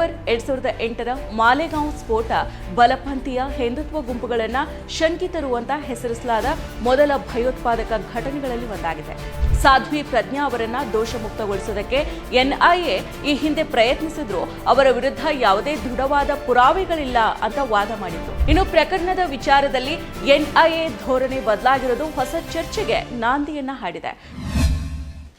September ಎರಡ್ ಸಾವಿರದ ಎಂಟರ ಮಾಲೆಗಾಂವ್ ಸ್ಫೋಟ ಬಲಪಂಥೀಯ ಹಿಂದುತ್ವ ಗುಂಪುಗಳನ್ನ ಶಂಕಿತರು ಅಂತ ಹೆಸರಿಸಲಾದ ಮೊದಲ ಭಯೋತ್ಪಾದಕ ಘಟನೆಗಳಲ್ಲಿ ಒಂದಾಗಿದೆ. ಸಾಧ್ವಿ ಪ್ರಜ್ಞಾ ಅವರನ್ನ ದೋಷಮುಕ್ತಗೊಳಿಸೋದಕ್ಕೆ ಎನ್ಐಎ ಈ ಹಿಂದೆ ಪ್ರಯತ್ನಿಸಿದ್ರು. ಅವರ ವಿರುದ್ಧ ಯಾವುದೇ ದೃಢವಾದ ಪುರಾವೆಗಳಿಲ್ಲ ಅಂತ ವಾದ ಮಾಡಿತ್ತು ಇನ್ನು ಪ್ರಕರಣದ ವಿಚಾರದಲ್ಲಿ ಎನ್ಐಎ ಧೋರಣೆ ಬದಲಾಗಿರೋದು ಹೊಸ ಚರ್ಚೆಗೆ ನಾಂದಿಯನ್ನ ಹಾಡಿದೆ.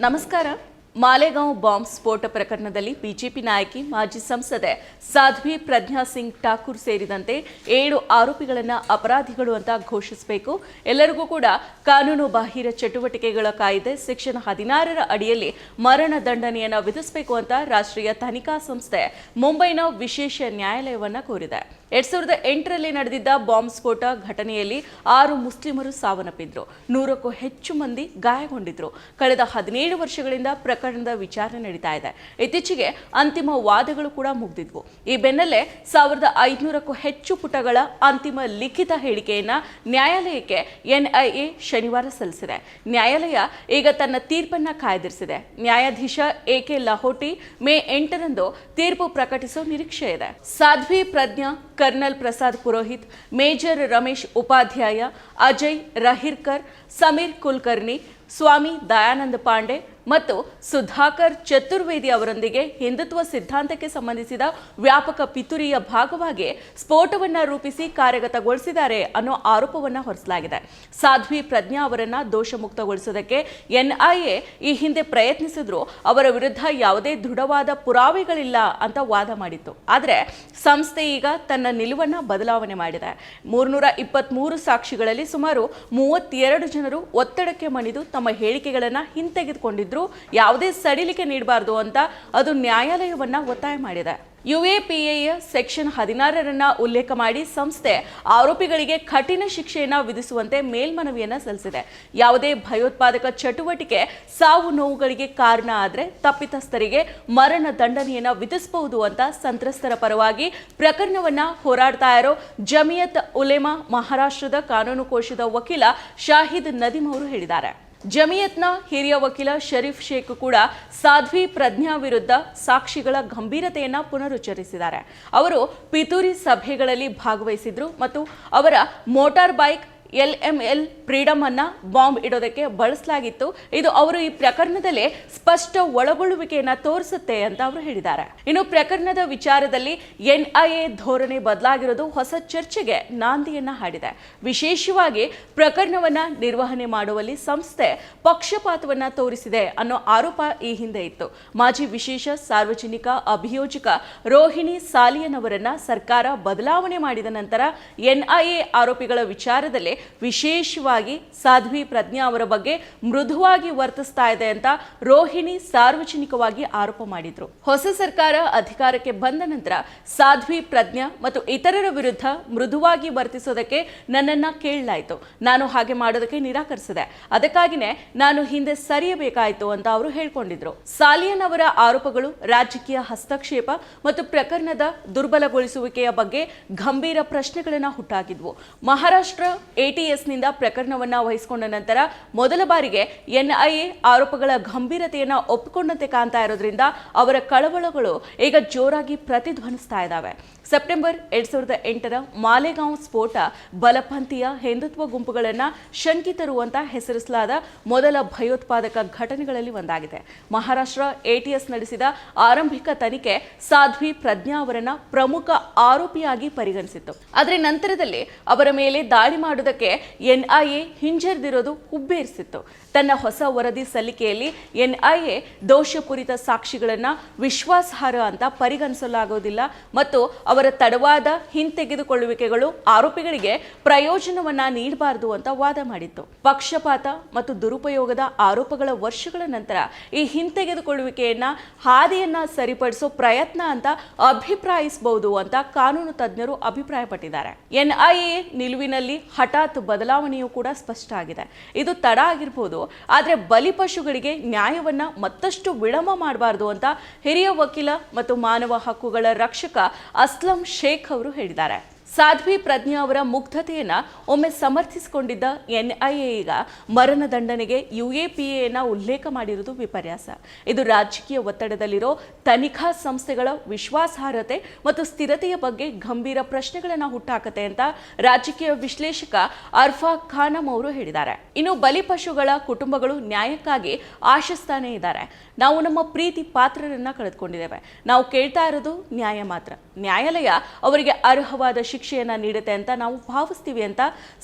ನಮಸ್ಕಾರ. ಮಾಲೆಗಾಂವ್ ಬಾಂಬ್ ಸ್ಫೋಟ ಪ್ರಕರಣದಲ್ಲಿ ಬಿಜೆಪಿ ನಾಯಕಿ ಮಾಜಿ ಸಂಸದೆ ಸಾಧ್ವಿ ಪ್ರಜ್ಞಾ ಸಿಂಗ್ ಠಾಕೂರ್ ಸೇರಿದಂತೆ ಏಳು ಆರೋಪಿಗಳನ್ನು ಅಪರಾಧಿಗಳು ಅಂತ ಘೋಷಿಸಬೇಕು. ಎಲ್ಲರಿಗೂ ಕೂಡ ಕಾನೂನು ಬಾಹಿರ ಚಟುವಟಿಕೆಗಳ ಕಾಯ್ದೆ ಸೆಕ್ಷನ್ ಹದಿನಾರರ ಅಡಿಯಲ್ಲಿ ಮರಣ ದಂಡನೆಯನ್ನು ವಿಧಿಸಬೇಕು ಅಂತ ರಾಷ್ಟ್ರೀಯ ತನಿಖಾ ಸಂಸ್ಥೆ ಮುಂಬೈನ ವಿಶೇಷ ನ್ಯಾಯಾಲಯವನ್ನ ಕೋರಿದೆ. ಎರಡ್ ಸಾವಿರದ ಎಂಟರಲ್ಲಿ ನಡೆದಿದ್ದ ಬಾಂಬ್ ಸ್ಫೋಟ ಘಟನೆಯಲ್ಲಿ ಆರು ಮುಸ್ಲಿಮರು ಸಾವನ್ನಪ್ಪಿದ್ರು. ನೂರಕ್ಕೂ ಹೆಚ್ಚು ಮಂದಿ ಗಾಯಗೊಂಡಿದ್ರು. ಕಳೆದ ಹದಿನೇಳು ವರ್ಷಗಳಿಂದ ಪ್ರಕರಣದ ವಿಚಾರಣೆ ನಡೀತಾ ಇದೆ. ಇತ್ತೀಚೆಗೆ ಅಂತಿಮ ವಾದಗಳು ಕೂಡ ಮುಗಿದಿದ್ವು. ಈ ಬೆನ್ನಲ್ಲೇ ಸಾವಿರದ ಐದುನೂರಕ್ಕೂ ಹೆಚ್ಚು ಪುಟಗಳ ಅಂತಿಮ ಲಿಖಿತ ಹೇಳಿಕೆಯನ್ನ ನ್ಯಾಯಾಲಯಕ್ಕೆ ಎನ್ಐಎ ಶನಿವಾರ ಸಲ್ಲಿಸಿದೆ. ನ್ಯಾಯಾಲಯ ಈಗ ತನ್ನ ತೀರ್ಪನ್ನ ಕಾಯ್ದಿರಿಸಿದೆ. ನ್ಯಾಯಾಧೀಶ ಎ ಕೆ ಲಹೋಟಿ ಮೇ ಎಂಟರಂದು ತೀರ್ಪು ಪ್ರಕಟಿಸುವ ನಿರೀಕ್ಷೆ ಇದೆ. ಸಾಧ್ವಿ ಪ್ರಜ್ಞಾ, ಕರ್ನಲ್ ಪ್ರಸಾದ್ ಪುರೋಹಿತ್, ಮೇಜರ್ ರಮೇಶ್ ಉಪಾಧ್ಯಾಯ, ಅಜಯ್ ರಹಿರ್ಕರ್, ಸಮೀರ್ ಕುಲ್ಕರ್ಣಿ ಸ್ವಾಮಿ ದಯಾನಂದ ಪಾಂಡೆ ಮತ್ತು ಸುಧಾಕರ್ ಚತುರ್ವೇದಿ ಅವರೊಂದಿಗೆ ಹಿಂದುತ್ವ ಸಿದ್ಧಾಂತಕ್ಕೆ ಸಂಬಂಧಿಸಿದ ವ್ಯಾಪಕ ಪಿತುರಿಯ ಭಾಗವಾಗಿ ಸ್ಫೋಟವನ್ನು ರೂಪಿಸಿ ಕಾರ್ಯಗತಗೊಳಿಸಿದ್ದಾರೆ ಅನ್ನೋ ಆರೋಪವನ್ನ ಹೊರಿಸಲಾಗಿದೆ. ಸಾಧ್ವಿ ಪ್ರಜ್ಞಾ ಅವರನ್ನು ದೋಷಮುಕ್ತಗೊಳಿಸೋದಕ್ಕೆ ಎನ್ಐಎ ಈ ಹಿಂದೆ ಪ್ರಯತ್ನಿಸಿದ್ರು. ಅವರ ವಿರುದ್ಧ ಯಾವುದೇ ದೃಢವಾದ ಪುರಾವೆಗಳಿಲ್ಲ ಅಂತ ವಾದ ಮಾಡಿತ್ತು. ಆದರೆ ಸಂಸ್ಥೆ ಈಗ ತನ್ನ ನಿಲುವನ್ನ ಬದಲಾವಣೆ ಮಾಡಿದೆ. ಮೂರ್ನೂರ ಇಪ್ಪತ್ತ್ಮೂರು ಸಾಕ್ಷಿಗಳಲ್ಲಿ ಸುಮಾರು ಮೂವತ್ತೆರಡು ಜನರು ಒತ್ತಡಕ್ಕೆ ಮಣಿದು ತಮ್ಮ ಹೇಳಿಕೆಗಳನ್ನು ಹಿಂತೆಗೆದುಕೊಂಡಿದ್ರು. ಯಾವುದೇ ಸಡಿಲಿಕೆ ನೀಡಬಾರದು ಅಂತ ಅದು ನ್ಯಾಯಾಲಯವನ್ನ ಒತ್ತಾಯ ಮಾಡಿದೆ. ಯುಎಪಿಎಯ ಸೆಕ್ಷನ್ ಹದಿನಾರರನ್ನ ಉಲ್ಲೇಖ ಮಾಡಿ ಸಂಸ್ಥೆ ಆರೋಪಿಗಳಿಗೆ ಕಠಿಣ ಶಿಕ್ಷೆಯನ್ನ ವಿಧಿಸುವಂತೆ ಮೇಲ್ಮನವಿಯನ್ನ ಸಲ್ಲಿಸಿದೆ. ಯಾವುದೇ ಭಯೋತ್ಪಾದಕ ಚಟುವಟಿಕೆ ಸಾವು ನೋವುಗಳಿಗೆ ಕಾರಣ ಆದರೆ ತಪ್ಪಿತಸ್ಥರಿಗೆ ಮರಣ ದಂಡನೆಯನ್ನು ವಿಧಿಸಬಹುದು ಅಂತ ಸಂತ್ರಸ್ತರ ಪರವಾಗಿ ಪ್ರಕರಣವನ್ನ ಹೋರಾಡ್ತಾ ಇರೋ ಜಮಿಯತ್ ಉಲೇಮಾ ಮಹಾರಾಷ್ಟ್ರದ ಕಾನೂನು ಕೋಶದ ವಕೀಲ ಶಾಹಿದ್ ನದೀಮ್ ಅವರು ಹೇಳಿದ್ದಾರೆ. ಜಮಿಯತ್ನ ಹಿರಿಯ ವಕೀಲ ಶರೀಫ್ ಶೇಖ್ ಕೂಡ ಸಾಧ್ವಿ ಪ್ರಜ್ಞಾ ವಿರುದ್ಧ ಸಾಕ್ಷಿಗಳ ಗಂಭೀರತೆಯನ್ನ ಪುನರುಚ್ಚರಿಸಿದ್ದಾರೆ. ಅವರು ಪಿತೂರಿ ಸಭೆಗಳಲ್ಲಿ ಭಾಗವಹಿಸಿದ್ರು ಮತ್ತು ಅವರ ಮೋಟಾರ್ ಬೈಕ್ ಎಲ್ಎಂಎಲ್ ಫ್ರೀಡಮ್ ಅನ್ನ ಬಾಂಬ್ ಇಡೋದಕ್ಕೆ ಬಳಸಲಾಗಿತ್ತು. ಇದು ಅವರು ಈ ಪ್ರಕರಣದಲ್ಲಿ ಸ್ಪಷ್ಟ ಒಳಗೊಳ್ಳುವಿಕೆಯನ್ನ ತೋರಿಸುತ್ತೆ ಅಂತ ಅವರು ಹೇಳಿದ್ದಾರೆ. ಇನ್ನು ಪ್ರಕರಣದ ವಿಚಾರದಲ್ಲಿ ಎನ್ಐಎ ಧೋರಣೆ ಬದಲಾಗಿರೋದು ಹೊಸ ಚರ್ಚೆಗೆ ನಾಂದಿಯನ್ನ ಹಾಡಿದೆ. ವಿಶೇಷವಾಗಿ ಪ್ರಕರಣವನ್ನ ನಿರ್ವಹಣೆ ಮಾಡುವಲ್ಲಿ ಸಂಸ್ಥೆ ಪಕ್ಷಪಾತವನ್ನ ತೋರಿಸಿದೆ ಅನ್ನೋ ಆರೋಪ ಈ ಹಿಂದೆ ಇತ್ತು. ಮಾಜಿ ವಿಶೇಷ ಸಾರ್ವಜನಿಕ ಅಭಿಯೋಜಕ ರೋಹಿಣಿ ಸಾಲಿಯನ್ ಅವರನ್ನ ಸರ್ಕಾರ ಬದಲಾವಣೆ ಮಾಡಿದ ನಂತರ ಎನ್ಐಎ ಆರೋಪಿಗಳ ವಿಚಾರದಲ್ಲಿ ವಿಶೇಷವಾಗಿ ಸಾಧ್ವಿ ಪ್ರಜ್ಞಾ ಅವರ ಬಗ್ಗೆ ಮೃದುವಾಗಿ ವರ್ತಿಸ್ತಾ ಇದೆ ಅಂತ ರೋಹಿಣಿ ಸಾರ್ವಜನಿಕವಾಗಿ ಆರೋಪ ಮಾಡಿದ್ರು. ಹೊಸ ಸರ್ಕಾರ ಅಧಿಕಾರಕ್ಕೆ ಬಂದ ನಂತರ ಸಾಧ್ವಿ ಪ್ರಜ್ಞಾ ಮತ್ತು ಇತರರ ವಿರುದ್ಧ ಮೃದುವಾಗಿ ವರ್ತಿಸೋದಕ್ಕೆ ನನ್ನನ್ನ ಕೇಳಲಾಯಿತು. ನಾನು ಹಾಗೆ ಮಾಡೋದಕ್ಕೆ ನಿರಾಕರಿಸಿದೆ. ಅದಕ್ಕಾಗಿನೇ ನಾನು ಹಿಂದೆ ಸರಿಯಬೇಕಾಯಿತು ಅಂತ ಅವರು ಹೇಳ್ಕೊಂಡಿದ್ರು. ಸಾಲಿಯನ್ ಅವರ ಆರೋಪಗಳು ರಾಜಕೀಯ ಹಸ್ತಕ್ಷೇಪ ಮತ್ತು ಪ್ರಕರಣದ ದುರ್ಬಲಗೊಳಿಸುವಿಕೆಯ ಬಗ್ಗೆ ಗಂಭೀರ ಪ್ರಶ್ನೆಗಳನ್ನ ಹುಟ್ಟಾಗಿದ್ವು ಮಹಾರಾಷ್ಟ್ರ ಎಟಿಎಸ್ನಿಂದ ಪ್ರಕರಣವನ್ನ ವಹಿಸಿಕೊಂಡ ನಂತರ ಮೊದಲ ಬಾರಿಗೆ ಎನ್ಐಎ ಆರೋಪಗಳ ಗಂಭೀರತೆಯನ್ನು ಒಪ್ಪಿಕೊಂಡಂತೆ ಕಾಣ್ತಾ ಇರೋದ್ರಿಂದ ಅವರ ಕಳವಳಗಳು ಈಗ ಜೋರಾಗಿ ಪ್ರತಿಧ್ವನಿಸ್ತಾ ಇದ್ದಾವೆ ಸೆಪ್ಟೆಂಬರ್ ಎರಡ್ ಸಾವಿರದ ಎಂಟರ ಮಾಲೆಗಾಂವ್ ಸ್ಫೋಟ ಬಲಪಂಥೀಯ ಹಿಂದುತ್ವ ಗುಂಪುಗಳನ್ನ ಶಂಕಿತರು ಅಂತ ಹೆಸರಿಸಲಾದ ಮೊದಲ ಭಯೋತ್ಪಾದಕ ಘಟನೆಗಳಲ್ಲಿ ಒಂದಾಗಿದೆ. ಮಹಾರಾಷ್ಟ್ರ ಎಟಿಎಸ್ ನಡೆಸಿದ ಆರಂಭಿಕ ತನಿಖೆ ಸಾಧ್ವಿ ಪ್ರಜ್ಞಾ ಅವರನ್ನ ಪ್ರಮುಖ ಆರೋಪಿಯಾಗಿ ಪರಿಗಣಿಸಿತ್ತು. ಆದರೆ ನಂತರದಲ್ಲಿ ಅವರ ಮೇಲೆ ದಾಳಿ ಮಾಡುವುದಕ್ಕೆ ಎನ್ಐಎ ಹಿಂಜರಿದಿರೋದು ಹುಬ್ಬೇರಿಸಿತ್ತು. ತನ್ನ ಹೊಸ ವರದಿ ಸಲ್ಲಿಕೆಯಲ್ಲಿ ಎನ್ಐಎ ದೋಷಪೂರಿತ ಸಾಕ್ಷಿಗಳನ್ನು ವಿಶ್ವಾಸಾರ್ಹ ಅಂತ ಪರಿಗಣಿಸಲಾಗುವುದಿಲ್ಲ ಮತ್ತು ಅವರ ತಡವಾದ ಹಿಂತೆಗೆದುಕೊಳ್ಳುವಿಕೆಗಳು ಆರೋಪಿಗಳಿಗೆ ಪ್ರಯೋಜನವನ್ನ ನೀಡಬಾರದು ಅಂತ ವಾದ ಮಾಡಿತ್ತು. ಪಕ್ಷಪಾತ ಮತ್ತು ದುರುಪಯೋಗದ ಆರೋಪಗಳ ವರ್ಷಗಳ ನಂತರ ಈ ಹಿಂತೆಗೆದುಕೊಳ್ಳುವಿಕೆಯನ್ನ ಹಾದಿಯನ್ನ ಸರಿಪಡಿಸೋ ಪ್ರಯತ್ನ ಅಂತ ಅಭಿಪ್ರಾಯಿಸಬಹುದು ಅಂತ ಕಾನೂನು ತಜ್ಞರು ಅಭಿಪ್ರಾಯಪಟ್ಟಿದ್ದಾರೆ. ಎನ್ಐಎ ನಿಲುವಿನಲ್ಲಿ ಹಠಾತ್ ಬದಲಾವಣೆಯೂ ಕೂಡ ಸ್ಪಷ್ಟ ಆಗಿದೆ. ಇದು ತಡ ಆಗಿರ್ಬೋದು, ಆದರೆ ಬಲಿಪಶುಗಳಿಗೆ ನ್ಯಾಯವನ್ನ ಮತ್ತಷ್ಟು ವಿಳಂಬ ಮಾಡಬಾರ್ದು ಅಂತ ಹಿರಿಯ ವಕೀಲ ಮತ್ತು ಮಾನವ ಹಕ್ಕುಗಳ ರಕ್ಷಕ ಅಸ್ಲಂ ಶೇಖ್ ಅವರು ಹೇಳಿದ್ದಾರೆ. ಸಾಧ್ವಿ ಪ್ರಜ್ಞಾ ಅವರ ಮುಗ್ಧತೆಯನ್ನು ಒಮ್ಮೆ ಸಮರ್ಥಿಸಿಕೊಂಡಿದ್ದ ಎನ್ಐಎ ಈಗ ಮರಣ ದಂಡನೆಗೆ ಯುಎಪಿಎಯನ್ನ ಉಲ್ಲೇಖ ಮಾಡಿರುವುದು ವಿಪರ್ಯಾಸ. ಇದು ರಾಜಕೀಯ ಒತ್ತಡದಲ್ಲಿರೋ ತನಿಖಾ ಸಂಸ್ಥೆಗಳ ವಿಶ್ವಾಸಾರ್ಹತೆ ಮತ್ತು ಸ್ಥಿರತೆಯ ಬಗ್ಗೆ ಗಂಭೀರ ಪ್ರಶ್ನೆಗಳನ್ನು ಹುಟ್ಟಾಕತ್ತೆ ಅಂತ ರಾಜಕೀಯ ವಿಶ್ಲೇಷಕ ಅರ್ಫಾ ಖಾನಂ ಅವರು ಹೇಳಿದ್ದಾರೆ. ಇನ್ನು ಬಲಿಪಶುಗಳ ಕುಟುಂಬಗಳು ನ್ಯಾಯಕ್ಕಾಗಿ ಆಶಿಸ್ತಾನೇ ಇದ್ದಾರೆ. ನಾವು ನಮ್ಮ ಪ್ರೀತಿ ಪಾತ್ರರನ್ನ ಕಳೆದುಕೊಂಡಿದ್ದೇವೆ. ನಾವು ಕೇಳ್ತಾ ಇರೋದು ನ್ಯಾಯ ಮಾತ್ರ. ನ್ಯಾಯಾಲಯ ಅವರಿಗೆ ಅರ್ಹವಾದ ಶಿಕ್ಷೆಯನ್ನ ನೀಡುತ್ತೆ ಅಂತ ನಾವು ಭಾವಿಸ್ತೀವಿ ಅಂತ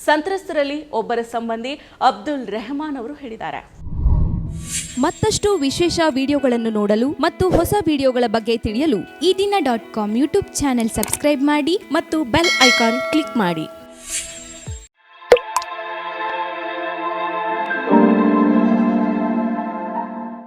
ಸಂತ್ರಸ್ತರಲ್ಲಿ ಒಬ್ಬರ ಸಂಬಂಧಿ ಅಬ್ದುಲ್ ರೆಹಮಾನ್ ಅವರು ಹೇಳಿದ್ದಾರೆ. ಮತ್ತಷ್ಟು ವಿಶೇಷ ವಿಡಿಯೋಗಳನ್ನು ನೋಡಲು ಮತ್ತು ಹೊಸ ವಿಡಿಯೋಗಳ ಬಗ್ಗೆ ತಿಳಿಯಲು Ee Dina dot com YouTube channel subscribe ಮಾಡಿ ಮತ್ತು ಬೆಲ್ ಐಕಾನ್ ಕ್ಲಿಕ್ ಮಾಡಿ.